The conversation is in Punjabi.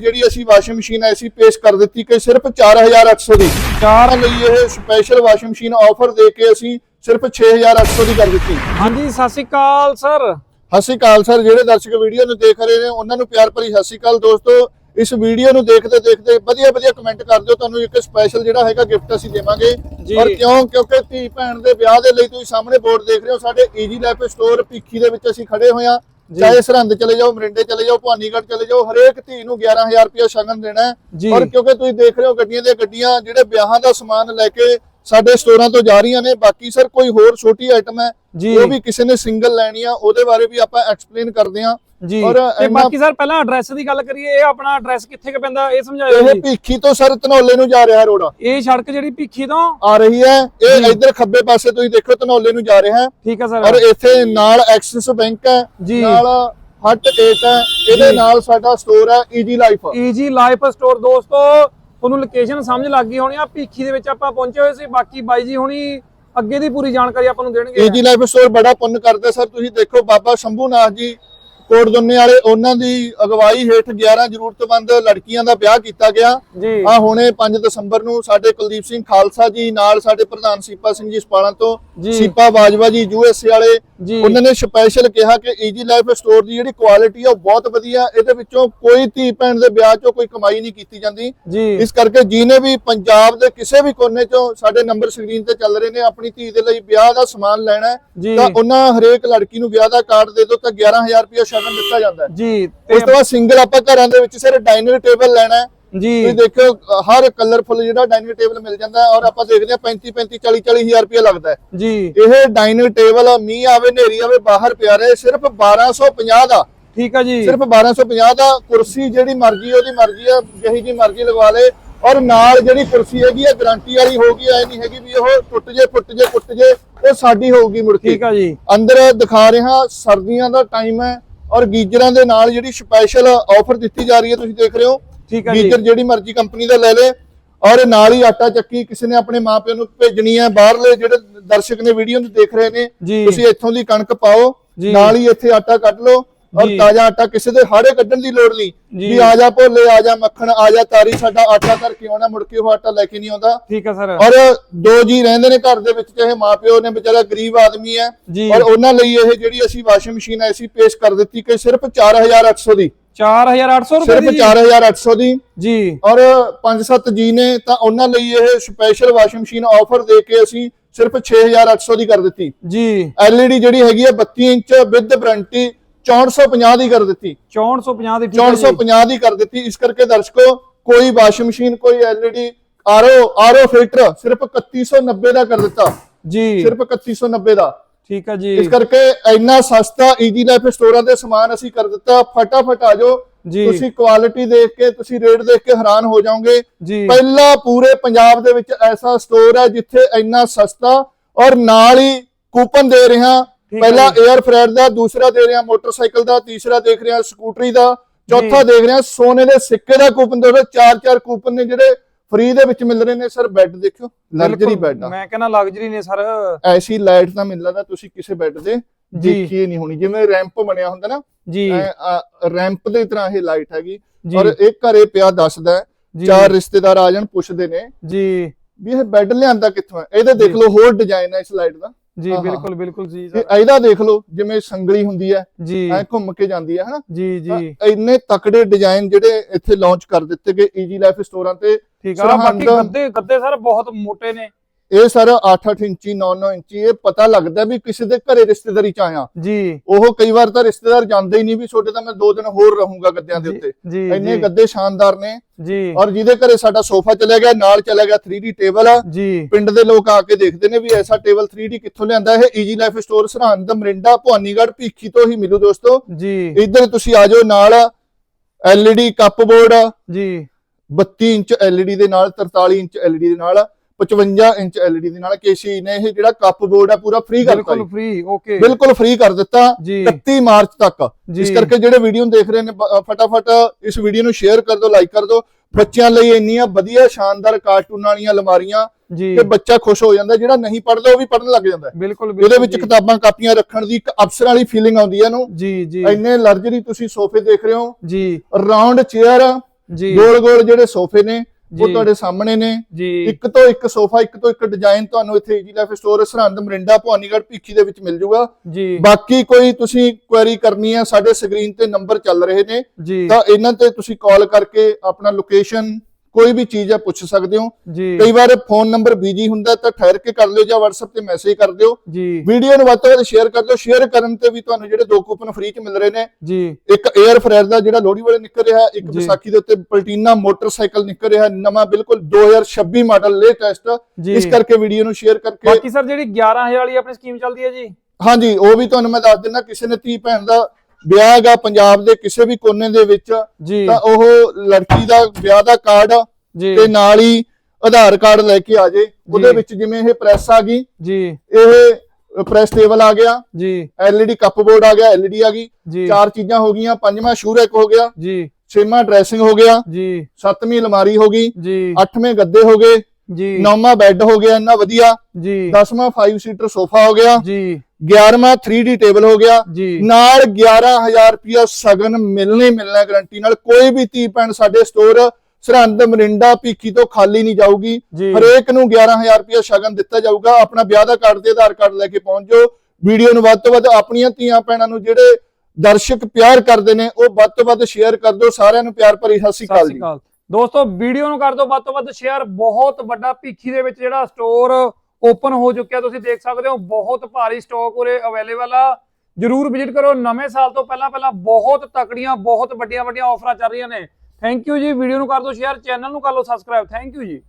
ਜਿਹੜੀ ਅਸੀਂ ਵਾਸ਼ਿੰਗ ਮਸ਼ੀਨ ਐਸੀ ਪੇਸ਼ ਕਰ ਦਿੱਤੀ ਕਿ ਸਿਰਫ 4800 ਦੀ। ਚਾਰ ਲਈ ਇਹ ਸਪੈਸ਼ਲ ਵਾਸ਼ਿੰਗ ਮਸ਼ੀਨ ਆਫਰ ਦੇ ਕੇ ਅਸੀਂ ਸਿਰਫ 6800 ਦੀ ਕਰ ਦਿੱਤੀ। ਹਾਂਜੀ ਸਤਿ ਸ਼੍ਰੀ ਅਕਾਲ ਸਰ। ਸਤਿ ਸ਼੍ਰੀ ਅਕਾਲ ਸਰ। ਜਿਹੜੇ ਦਰਸ਼ਕ ਵੀਡੀਓ ਨੂੰ ਦੇਖ ਰਹੇ ਨੇ ਉਹਨਾਂ ਨੂੰ ਪਿਆਰ ਭਰੀ ਸਤਿ ਸ਼੍ਰੀ ਅਕਾਲ। ਦੋਸਤੋ ਇਸ ਵੀਡੀਓ ਨੂੰ ਦੇਖਦੇ ਦੇਖਦੇ ਵਧੀਆ ਵਧੀਆ ਕਮੈਂਟ ਕਰ ਦਿਓ। ਤੁਹਾਨੂੰ ਇੱਕ ਸਪੈਸ਼ਲ ਜਿਹੜਾ ਹੈਗਾ ਗਿਫਟ ਅਸੀਂ ਦੇਵਾਂਗੇ। ਔਰ ਕਿਉਂ? ਕਿਉਂਕਿ ਧੀ ਭੈਣ ਦੇ ਵਿਆਹ ਦੇ ਲਈ ਤੁਸੀਂ ਸਾਹਮਣੇ ਬੋਰਡ ਦੇਖ ਰਹੇ ਹੋ ਸਾਡੇ ਈਜੀ ਲਾਈਫ ਸਟੋਰ ਭਿੱਖੀ ਦੇ ਵਿੱਚ ਅਸੀਂ ਖੜੇ ਹੋਏ ਹਾਂ। ਚਾਹੇ ਸਰਹੰਦ ਚਲੇ ਜਾਓ ਮਰਿੰਡੇ ਚਲੇ ਜਾਓ ਭਵਾਨੀਗੜ੍ਹ ਚਲੇ ਜਾਓ ਹਰੇਕ ਧੀ ਨੂੰ 11000 ਰੁਪਏ ਸ਼ਗਨ ਦੇਣਾ ਹੈ। ਔਰ ਕਿਉਂਕਿ ਤੁਸੀਂ ਦੇਖ ਰਹੇ ਹੋ ਗੱਡੀਆਂ ਦੇ ਗੱਡੀਆਂ ਜਿਹੜੇ ਵਿਆਹਾਂ ਦਾ ਸਮਾਨ ਲੈ ਕੇ ਸਾਡੇ ਸਟੋਰਾਂ ਤੋਂ ਜਾ ਰਹੀਆਂ ਨੇ। ਬਾਕੀ ਸਰ ਕੋਈ ਹੋਰ ਛੋਟੀ ਆਈਟਮ ਹੈ। ਉਹ ਵੀ ਕਿਸੇ ਨੇ ਸਿੰਗਲ ਲੈਣੀ ਆ ਉਹਦੇ ਬਾਰੇ ਵੀ ਆਪਾਂ ਐਕਸਪਲੇਨ ਕਰਦੇ ਹਾਂ। ਜੀ। ਔਰ ਤੇ ਬਾਕੀ ਸਰ ਪਹਿਲਾਂ ਐਡਰੈਸ ਦੀ ਗੱਲ ਕਰੀਏ ਇਹ ਆਪਣਾ ਐਡਰੈਸ ਕਿੱਥੇ ਕੁ ਪੈਂਦਾ ਇਹ ਸਮਝਾਇਓ ਇਹ ਭੀਖੀ ਤੋਂ ਸਰ ਧਨੌਲੇ ਨੂੰ ਜਾ ਰਿਹਾ ਰੋਡ ਇਹ ਸੜਕ ਜਿਹੜੀ ਭਿੱਖੀ ਤੋਂ? ਆ ਰਹੀ ਹੈ। ਇਹ। ਇੱਧਰ ਖੱਬੇ ਪਾਸੇ ਤੁਸੀਂ ਦੇਖੋ ਧਨੌਲੇ ਨੂੰ ਜਾ ਰਿਹਾ ਹੈ। ਠੀਕ ਹੈ ਔਰ ਸਰ ਇੱਥੇ ਨਾਲ ਐਕਸਿਸ ਬੈਂਕ ਹੈ ਜੀ। ਨਾਲ ਹਟ 8 ਹੈ। ਇਹਦੇ। ਨਾਲ ਸਾਡਾ ਸਟੋਰ ਹੈ easy life easy life store ਦੋਸਤੋ ਤੁਹਾਨੂੰ ਲੋਕੇਸ਼ਨ ਸਮਝ ਲੱਗ ਗਈ ਹੋਣੀ ਆ ਭੀਖੀ ਦੇ ਵਿੱਚ ਆਪਾਂ ਪਹੁੰਚੇ ਹੋਏ ਸੀ, ਬਾਕੀ ਬਾਈ ਜੀ ਹੁਣੀ ਅੱਗੇ ਦੀ ਪੂਰੀ ਜਾਣਕਾਰੀ ਆਪਾਂ ਨੂੰ ਦੇਣਗੇ। ਈਜੀ ਲਾਈਫ ਸਟੋਰ ਬੜਾ ਪੁੰਨ ਕਰਦਾ ਸਰ, ਤੁਸੀਂ ਦੇਖੋ ਬਾਬਾ ਸ਼ੰਭੂਨਾਥ ਜੀ ਕੋਟ ਦੁੰਨੇ ਵਾਲੇ ਉਹਨਾਂ ਦੀ ਅਗਵਾਈ ਹੇਠ 11 ਜ਼ਰੂਰਤਮੰਦ ਲੜਕੀਆਂ ਦਾ ਵਿਆਹ ਕੀਤਾ ਗਿਆ ਆ ਹੁਣੇ 5 ਦਸੰਬਰ ਨੂੰ ਸਾਡੇ ਕੁਲਦੀਪ ਸਿੰਘ ਖਾਲਸਾ ਜੀ ਨਾਲ ਸਾਡੇ ਪ੍ਰਧਾਨ ਸੀਪਾ ਸਿੰਘ ਜੀ ਸਪਾਲਾਂ ਤੋਂ। ਸੀਪਾ ਬਾਜਵਾ ਜੀ ਯੂਐਸਏ ਵਾਲੇ। ਉਹਨਾਂ ਨੇ ਸਪੈਸ਼ਲ ਕਿਹਾ ਕਿ ਈਜੀ ਲਾਈਫ ਸਟੋਰ ਦੀ ਜਿਹੜੀ ਕੁਆਲਿਟੀ ਆ ਉਹ ਬਹੁਤ ਵਧੀਆ ਇਹਦੇ ਵਿੱਚੋਂ ਕੋਈ ਧੀ ਭੈਣ ਦੇ ਵਿਆਹ 'ਚੋਂ ਕੋਈ ਕਮਾਈ ਨਹੀਂ ਕੀਤੀ ਜਾਂਦੀ ਇਸ ਕਰਕੇ ਜਿਹਨੇ ਵੀ ਪੰਜਾਬ ਦੇ ਕਿਸੇ ਵੀ ਕੋਨੇ 'ਚੋਂ ਸਾਡੇ ਨੰਬਰ ਸਕਰੀਨ ਤੇ ਚੱਲ ਰਹੇ ਨੇ ਆਪਣੀ ਧੀ ਦੇ ਲਈ ਵਿਆਹ ਦਾ ਸਮਾਨ ਲੈਣਾ। ਤਾਂ ਉਹਨਾਂ ਹਰੇਕ ਲੜਕੀ ਨੂੰ ਵਿਆਹ ਦਾ ਕਾਰਡ ਦੇ ਦਿਓ ਤਾਂ 11000 ਰੁਪਏ ਸ਼ਗਨ ਦਿੱਤਾ ਜਾਂਦਾ ਹੈ। ਜੀ ਉਸ ਤੋਂ ਬਾਅਦ ਸਿੰਗਲ ਆਪਾਂ ਘਰਾਂ ਦੇ ਵਿੱਚ ਸਿਰ ਡਾਈਨਿੰਗ ਟੇਬਲ ਲੈਣਾ ਜੀ। ਤੁਸੀਂ ਦੇਖੋ ਹਰ ਕਲਰਫੁਲ ਜਿਹੜਾ ਡਾਈਨਿੰਗ ਟੇਬਲ ਮਿਲ ਜਾਂਦਾ ਔਰ ਆਪਾਂ ਦੇਖਦੇ ਹਾਂ 35 35 40 40 ਹਜ਼ਾਰ ਰੁਪਏ ਲੱਗਦਾ ਹੈ। ਜੀ। ਇਹ ਡਾਈਨਿੰਗ ਟੇਬਲ ਮੀਂਹ ਆਵੇ ਹਨੇਰੀ ਆਵੇ ਬਾਹਰ ਪਿਆ ਰਹੇ ਸਿਰਫ 1250 ਦਾ। ਠੀਕ ਹੈ ਜੀ। ਸਿਰਫ 1250 ਦਾ ਕੁਰਸੀ ਜਿਹੜੀ ਮਰਜ਼ੀ ਉਹਦੀ ਮਰਜ਼ੀ ਆ ਜਿਹੀ ਜੀ ਮਰਜ਼ੀ ਲਗਵਾ ਲੇ। ਔਰ ਨਾਲ ਜਿਹੜੀ ਕੁਰਸੀ ਹੈਗੀ ਆ ਗਾਰੰਟੀ ਵਾਲੀ ਹੋਊਗੀ ਐ ਨਹੀਂ ਹੈਗੀ ਵੀ ਉਹ ਟੁੱਟ ਜੇ ਫੁੱਟ ਜੇ ਟੁੱਟ ਜੇ ਉਹ ਸਾਡੀ ਹੋਊਗੀ ਕੇ। ਠੀਕ ਹੈ ਜੀ। ਅੰਦਰ ਦਿਖਾ ਰਿਹਾ ਸਰਦੀਆਂ ਦਾ ਟਾਈਮ ਹੈ ਔਰ ਗੀਜਰਾਂ ਦੇ ਨਾਲ ਜਿਹੜੀ ਸਪੈਸ਼ਲ ਆਫਰ ਦਿੱਤੀ ਜਾ ਰਹੀ ਹੈ ਤੁਸੀਂ ਦੇਖ ਰਹੇ ਹੋ ਠੀਕ ਹੈ ਜੀ ਗੀਜਰ ਜਿਹੜੀ ਮਰਜ਼ੀ ਕੰਪਨੀ ਦਾ ਲੈ ਲੇ ਔਰ ਨਾਲ ਹੀ ਆਟਾ ਚੱਕੀ ਕਿਸੇ ਨੇ ਆਪਣੇ ਮਾਪਿਆਂ ਨੂੰ ਭੇਜਣੀ ਹੈ ਬਾਹਰਲੇ ਜਿਹੜੇ ਦਰਸ਼ਕ ਨੇ ਵੀਡੀਓ ਨੂੰ ਦੇਖ ਰਹੇ ਨੇ। ਤੁਸੀਂ ਇੱਥੋਂ ਦੀ ਕਣਕ ਪਾਓ। ਨਾਲ ਹੀ ਇੱਥੇ ਆਟਾ ਕੱਢ ਲਓ ਔਰ। ਤਾਜ਼ਾ ਆਟਾ ਕਿਸੇ ਦੇ ਹਾੜੇ ਕੱਢਣ ਦੀ ਲੋੜ ਨਹੀਂ। ਵੀ ਆ ਜਾ ਭੋਲੇ ਆ ਜਾ ਮੱਖਣ ਆ ਜਾ ਤਾਰੀ ਸਾਡਾ ਆਟਾ ਧਰ ਕੇ ਆਉਣਾ ਮੁੜ ਕੇ ਉਹ ਆਟਾ ਲੈ ਕੇ ਨਹੀਂ ਆਉਂਦਾ? ਠੀਕ ਹੈ ਸਰ। ਔਰ ਦੋ ਜੀ ਰਹਿੰਦੇ ਨੇ ਘਰ ਦੇ ਵਿੱਚ ਚਾਹੇ ਮਾਪਿਓ ਨੇ ਵਿਚਾਰਾ ਗਰੀਬ ਆਦਮੀ ਹੈ। ਔਰ ਉਹਨਾਂ ਲਈ ਇਹ ਜਿਹੜੀ ਅਸੀਂ ਵਾਸ਼ਿੰਗ ਮਸ਼ੀਨ ਐਸੀ ਪੇਸ਼ ਕਰ ਦਿੱਤੀ ਕਿ ਸਿਰਫ 4800 ਦੀ। 4800 ਰੁਪਏ ਸਿਰਫ ਦੀ? ਜੀ? 4800 ਦੀ। ਜੀ। ਔਰ 5-7 ਜੀ ਨੇ ਤਾਂ ਉਹਨਾਂ ਲਈ ਇਹ ਸਪੈਸ਼ਲ ਵਾਸ਼ਿੰਗ ਮਸ਼ੀਨ ਆਫਰ ਦੇ ਕੇ ਅਸੀਂ ਸਿਰਫ 6800 ਦੀ ਕਰ ਦਿੱਤੀ। ਜੀ। LED ਜਿਹੜੀ ਹੈਗੀ ਹੈ 32 ਇੰਚ ਵਿਦ ਵਾਰੰਟੀ 6450 ਦੀ ਕਰ ਦਿੱਤੀ। 6450 ਦੀ ਠੀਕ ਹੈ ਜੀ। 450 ਦੀ ਕਰ ਦਿੱਤੀ। ਇਸ ਕਰਕੇ ਦਰਸ਼ਕੋ ਕੋਈ ਵਾਸ਼ਿੰਗ ਮਸ਼ੀਨ ਕੋਈ LED ਆਰਓ ਆਰਓ ਫਿਲਟਰ ਸਿਰਫ 3190 ਦਾ ਕਰ ਦਿੱਤਾ। ਜੀ। ਸਿਰਫ 3190 ਦਾ। ਠੀਕ ਹੈ ਜੀ। ਇਸ ਕਰਕੇ ਇੰਨਾ ਸਸਤਾ ਈਜੀ ਲਾਈਫ ਸਟੋਰਾਂ ਦੇ ਸਮਾਨ ਅਸੀਂ ਕਰ ਦਿੱਤਾ। ਫਟਾਫਟ ਆ ਜਾਓ। ਜੀ। ਤੁਸੀਂ ਕੁਆਲਿਟੀ ਦੇਖ ਕੇ ਤੁਸੀਂ ਰੇਟ ਦੇਖ ਕੇ ਹੈਰਾਨ ਹੋ ਜਾਓਗੇ। ਜੀ। ਪਹਿਲਾ ਪੂਰੇ ਪੰਜਾਬ ਦੇ ਵਿੱਚ ਐਸਾ ਸਟੋਰ ਹੈ ਜਿੱਥੇ ਇੰਨਾ ਸਸਤਾ ਔਰ ਨਾਲ ਹੀ ਕੂਪਨ ਦੇ ਰਿਹਾ। ਪਹਿਲਾ। 에ਅਰ ਫਰੈਡ ਦਾ ਦੂਸਰਾ ਦੇ ਰਿਹਾ ਮੋਟਰਸਾਈਕਲ ਦਾ ਤੀਸਰਾ ਦੇਖ ਰਿਹਾ ਸਕੂਟਰੀ ਦਾ ਚੌਥਾ ਦੇਖ ਰਿਹਾ ਸੋਨੇ ਦੇ ਸਿੱਕੇ ਦਾ ਕੂਪਨ ਦੇ ਰਹੇ ਚਾਰ ਚਾਰ ਕੂਪਨ ਨੇ ਜਿਹੜੇ ਫ੍ਰੀ ਦੇ ਵਿੱਚ ਮਿਲ ਰਹੇ ਨੇ ਸਰ ਬੈੱਡ ਦੇਖਿਓ ਲਗਜ਼ਰੀ ਬੈੱਡ ਆ। ਮੈਂ ਕਹਿੰਦਾ ਲਗਜ਼ਰੀ ਨੇ ਸਰ। ਐਸੀ ਲਾਈਟ ਤਾਂ ਮਿਲ ਲੱਗਦਾ ਤੁਸੀਂ ਕਿਸੇ ਬੈੱਡ ਦੇ ਜੀ। ਦੇਖੀਏ ਨਹੀਂ ਹੋਣੀ। ਜਿਵੇਂ ਰੈਂਪ ਬਣਿਆ ਹੁੰਦਾ ਨਾ ਜੀ। ਰੈਂਪ ਦੇ ਤਰ੍ਹਾਂ ਇਹ ਲਾਈਟ ਹੈਗੀ। ਔਰ ਇਹ ਘਰੇ ਪਿਆ ਦੱਸਦਾ। ਚਾਰ ਰਿਸ਼ਤੇਦਾਰ ਆ ਜਾਣ ਪੁੱਛਦੇ ਨੇ ਜੀ। ਵੀ ਇਹ ਬੈੱਡ ਲਿਆਂਦਾ ਕਿੱਥੋਂ ਹੈ? ਇਹਦੇ ਦੇਖ ਲਓ ਹੋਰ ਡਿਜ਼ਾਈਨ ਹੈ ਇਸ ਲਾਈਟ ਦਾ। ਜੀ। ਬਿਲਕੁਲ ਬਿਲਕੁਲ ਜੀ ਇਹਦਾ ਦੇਖ ਲਓ ਜਿਵੇਂ ਸੰਗਲੀ ਹੁੰਦੀ ਹੈ ਜੀ। ਐ ਘੁੰਮ ਕੇ ਜਾਂਦੀ ਹੈ ਹਨਾ? ਜੀ ਜੀ। ਇੰਨੇ ਤਕੜੇ ਡਿਜ਼ਾਈਨ ਜਿਹੜੇ ਇੱਥੇ ਲਾਂਚ ਕਰ ਦਿੱਤੇ ਗਏ ਈਜੀ ਲਾਈਫ ਸਟੋਰਾਂ ਤੇ ਠੀਕ ਆ ਬਾਕੀ ਗੱਦੇ ਗੱਦੇ ਸਰ ਬਹੁਤ ਮੋਟੇ ਨੇ। ਇਹ ਸਰ 8-8 ਇੰਚੀ 9-9 ਇੰਚੀ ਇਹ ਪਤਾ ਲੱਗਦਾ ਵੀ ਕਿਸੇ ਦੇ ਘਰੇ ਰਿਸ਼ਤੇਦਾਰੀ ਚ ਆਇਆ। ਜੀ। ਉਹ ਕਈ ਵਾਰ ਤਾਂ ਰਿਸ਼ਤੇਦਾਰ ਜਾਂਦੇ ਹੀ ਨਹੀਂ ਵੀ ਛੋਟੇ ਤਾਂ ਮੈਂ ਦੋ ਦਿਨ ਹੋਰ ਰਹੂੰਗਾ ਗੱਦਿਆਂ ਦੇ ਉੱਤੇ। ਇੰਨੇ ਗੱਦੇ ਸ਼ਾਨਦਾਰ ਨੇ। ਜੀ। ਔਰ ਜਿਹਦੇ ਘਰੇ ਸਾਡਾ ਸੋਫਾ ਚਲਾ ਗਿਆ ਨਾਲ ਚਲਾ ਗਿਆ 3D ਟੇਬਲ ਆ। ਜੀ। ਪਿੰਡ ਦੇ ਲੋਕ ਆ ਕੇ ਦੇਖਦੇ ਨੇ ਵੀ ਐਸਾ ਟੇਬਲ 3D ਕਿੱਥੋਂ ਲਿਆਂਦਾ। ਇਹ easy life store Sirhind Morinda Bhawanigarh Bhikhi ਤੋਂ ਹੀ ਮਿਲੂ ਦੋਸਤੋ। ਜੀ। ਇੱਧਰ ਤੁਸੀਂ ਆ ਜਾਓ ਨਾਲ। LED ਕੱਪ ਬੋਰਡ ਜੀ। 32 ਇੰਚ LED ਦੇ ਨਾਲ 43 ਇੰਚ LED ਦੇ ਨਾਲ। 55 ਇੰਚ LED ਦੇ ਨਾਲ ਕੇਸੀ ਨੇ ਇਹ ਜਿਹੜਾ ਕੱਪ ਬੋਰਡ ਆ ਪੂਰਾ ਫ੍ਰੀ ਕਰਤਾ ਬਿਲਕੁਲ। ਫ੍ਰੀ ਓਕੇ ਬਿਲਕੁਲ ਫ੍ਰੀ ਕਰ ਦਿੱਤਾ ਜੀ। 31 ਮਾਰਚ ਤੱਕ। ਇਸ ਕਰਕੇ ਜਿਹੜੇ ਵੀਡੀਓ ਨੂੰ ਦੇਖ ਰਹੇ ਨੇ ਫਟਾਫਟ ਇਸ ਵੀਡੀਓ ਨੂੰ ਸ਼ੇਅਰ ਕਰ ਦਿਓ ਲਾਈਕ ਕਰ ਦਿਓ। ਬੱਚਿਆਂ ਲਈ ਇੰਨੀਆਂ ਵਧੀਆ ਸ਼ਾਨਦਾਰ ਕਾਰਟੂਨ ਵਾਲੀਆਂ ਅਲਮਾਰੀਆਂ ਕਿ ਬੱਚਾ ਖੁਸ਼ ਹੋ ਜਾਂਦਾ। ਜਿਹੜਾ ਨਹੀਂ ਪੜਦਾ ਉਹ ਵੀ ਪੜਨ ਲੱਗ ਜਾਂਦਾ। ਬਿਲਕੁਲ ਇਹਦੇ ਬਿਲਕੁਲ ਵਿੱਚ। ਕਿਤਾਬਾਂ ਕਾਪੀਆਂ ਰੱਖਣ ਦੀ ਇੱਕ ਅਫਸਰ ਵਾਲੀ ਫੀਲਿੰਗ ਆਉਂਦੀ ਹੈ ਇਹਨੂੰ। ਜੀ ਜੀ। ਇੰਨੇ ਲਗਜ਼ਰੀ ਤੁਸੀਂ ਸੋਫੇ ਦੇਖ ਰਹੇ ਹੋ। ਜੀ। ਰਾਉਂਡ ਚੇਅਰ ਜੀ। ਗੋਲ ਗੋਲ ਜਿਹੜੇ ਸੋਫੇ ਨੇ ਉਹ। ਤੁਹਾਡੇ ਸਾਹਮਣੇ ਨੇ। ਇੱਕ ਤੋਂ ਇੱਕ ਸੋਫਾ ਇੱਕ ਤੋਂ ਇੱਕ ਡਿਜ਼ਾਈਨ ਤੁਹਾਨੂੰ ਇੱਥੇ easy life store Sirhind Morinda Bhawanigarh Bhikhi ਦੇ ਵਿੱਚ ਮਿਲ ਜਾਊਗਾ ਜੀ। ਬਾਕੀ ਕੋਈ ਤੁਸੀਂ ਕੁਐਰੀ ਕਰਨੀ ਹੈ ਸਾਡੇ ਸਕਰੀਨ ਤੇ ਨੰਬਰ ਚੱਲ ਰਹੇ ਨੇ। ਤਾਂ ਇਹਨਾਂ ਤੇ ਤੁਸੀਂ ਕਾਲ ਕਰਕੇ ਆਪਣਾ ਲੋਕੇਸ਼ਨ ਕੋਈ ਵੀ ਚੀਜ਼ ਹੈ ਪੁੱਛ ਸਕਦੇ ਹੋ। ਕਈ ਵਾਰ ਫੋਨ ਨੰਬਰ ਬਿਜ਼ੀ ਹੁੰਦਾ ਤਾਂ ਠਹਿਰ ਕੇ ਕਰ ਲਿਓ ਜਾਂ WhatsApp ਤੇ ਮੈਸੇਜ ਕਰ ਦਿਓ। ਵੀਡੀਓ ਨੂੰ ਵੱਧ ਤੋਂ ਵੱਧ ਸ਼ੇਅਰ ਕਰ ਦਿਓ। ਸ਼ੇਅਰ ਕਰਨ ਤੇ ਵੀ ਤੁਹਾਨੂੰ ਜਿਹੜੇ ਦੋ ਕੂਪਨ ਫ੍ਰੀ ਚ ਮਿਲ ਰਹੇ ਨੇ ਇੱਕ 에ਅਰ ਫਰਾਇਰ ਦਾ ਜਿਹੜਾ ਲੋਹੜੀ ਵਾਲੇ ਨਿਕਲ ਰਿਹਾ ਇੱਕ। ਵਿਸਾਖੀ ਦੇ ਉੱਤੇ ਪਲਟੀਨਾ ਮੋਟਰਸਾਈਕਲ ਨਿਕਲ ਰਿਹਾ ਨਵਾਂ ਬਿਲਕੁਲ 2026 ਮਾਡਲ ਲੇਟੈਸਟ ਇਸ ਕਰਕੇ ਵੀਡੀਓ ਨੂੰ ਸ਼ੇਅਰ ਕਰਕੇ ਬਾਕੀ ਸਰ ਜਿਹੜੀ 11000 ਵਾਲੀ ਆਪਣੀ ਸਕੀਮ ਚੱਲਦੀ ਹੈ ਜੀ? ਹਾਂਜੀ ਉਹ ਵੀ ਤੁਹਾਨੂੰ ਮੈਂ ਦੱਸ ਦਿੰਦਾ ਕਿਸੇ ਨੇ ਧੀ ਭੈਣ ਦਾ ਵਿਆਹ ਹੈਗਾ ਪੰਜਾਬ ਦੇ ਕਿਸੇ ਵੀ ਕੋਨੇ ਦੇ ਵਿੱਚ ਤਾਂ ਉਹ ਲੜਕੀ ਦਾ ਵਿਆਹ ਦਾ ਕਾਰਡ ਤੇ ਨਾਲ ਹੀ ਆਧਾਰ ਕਾਰਡ ਲੈ ਕੇ ਆ ਜੇ। ਉਹਦੇ। ਵਿੱਚ ਜਿਵੇਂ ਇਹ ਪ੍ਰੈਸ ਆ ਗਈ ਜੀ। ਇਹ ਪ੍ਰੈਸ ਟੇਬਲ ਆ ਗਿਆ ਜੀ। LED ਕੱਪਬੋਰਡ ਆ ਗਿਆ LED ਆ ਗਈ। ਚਾਰ ਚੀਜ਼ਾਂ ਹੋ ਗਈਆਂ ਪੰਜਵਾਂ ਸ਼ੂਰੈਕ ਹੋ ਗਿਆ ਜੀ। ਛੇਵਾਂ ਡਰੈਸਿੰਗ ਹੋ ਗਿਆ ਜੀ। ਸੱਤਵੀਂ ਅਲਮਾਰੀ ਹੋ ਗਈ ਜੀ। ਅੱਠਵੇਂ ਗੱਦੇ ਹੋ ਗਏ ਜੀ। ਨੌਵਾਂ ਬੈੱਡ ਹੋ ਗਿਆ ਇੰਨਾ ਵਧੀਆ ਜੀ। 10ਵਾਂ 5 ਸੀਟਰ ਸੋਫਾ ਹੋ ਗਿਆ ਜੀ। 11ਵਾਂ 3D ਟੇਬਲ ਹੋ ਗਿਆ। ਨਾਲ 11000 ਰੁਪਿਆ ਸਗਨ ਮਿਲਣੇ ਮਿਲਣਾ ਗਾਰੰਟੀ ਨਾਲ। ਕੋਈ ਵੀ ਧੀ ਭੈਣ ਸਾਡੇ ਸਟੋਰ ਸਰਹੰਦ ਮਰਿੰਡਾ ਭੀਖੀ ਤੋਂ ਖਾਲੀ ਨਹੀਂ ਜਾਊਗੀ। ਹਰੇਕ ਨੂੰ 11000 ਰੁਪਿਆ ਸ਼ਗਨ ਦਿੱਤਾ ਜਾਊਗਾ। ਆਪਣਾ ਵਿਆਹ ਦਾ ਕਾਰਡ ਤੇ ਆਧਾਰ ਕਾਰਡ ਲੈ ਕੇ ਪਹੁੰਚ। ਜਾਓ ਵੀਡੀਓ ਨੂੰ ਵੱਧ ਤੋਂ ਵੱਧ ਆਪਣੀਆਂ ਧੀਆਂ ਭੈਣਾਂ ਨੂੰ ਜਿਹੜੇ ਦਰਸ਼ਕ ਪਿਆਰ ਕਰਦੇ ਨੇ ਉਹ ਵੱਧ ਤੋਂ ਵੱਧ ਸ਼ੇਅਰ ਕਰ ਦਿਓ। ਸਾਰਿਆਂ ਨੂੰ ਪਿਆਰ ਭਰੀ ਸਤਿ ਸ਼੍ਰੀ ਅਕਾਲ ਜੀ। ਦੋਸਤੋ ਵੀਡੀਓ ਨੂੰ ਕਰ ਦਿਓ ਵੱਧ ਤੋਂ ਵੱਧ ਸ਼ੇਅਰ ਬਹੁਤ ਵੱਡਾ ਭੀਖੀ ਦੇ ਵਿੱਚ ਜਿਹੜਾ ਸਟੋਰ ਓਪਨ ਹੋ ਚੁੱਕਿਆ, ਤੁਸੀਂ ਦੇਖ ਸਕਦੇ ਹੋ, ਬਹੁਤ ਭਾਰੀ ਸਟਾਕ ਉਰੇ ਅਵੇਲੇਬਲ ਆ। ਜਰੂਰ ਵਿਜ਼ਿਟ ਕਰੋ ਨਵੇਂ ਸਾਲ ਤੋਂ ਪਹਿਲਾਂ ਪਹਿਲਾਂ ਬਹੁਤ ਤਕੜੀਆਂ, ਬਹੁਤ ਵੱਡੀਆਂ ਵੱਡੀਆਂ ਆਫਰਾਂ ਚੱਲ ਰਹੀਆਂ ਨੇ। ਥੈਂਕ ਯੂ ਜੀ ਵੀਡੀਓ ਨੂੰ ਕਰ ਦਿਓ ਸ਼ੇਅਰ ਚੈਨਲ ਨੂੰ ਕਰ ਲਓ ਸਬਸਕ੍ਰਾਈਬ ਥੈਂਕ ਯੂ ਜੀ।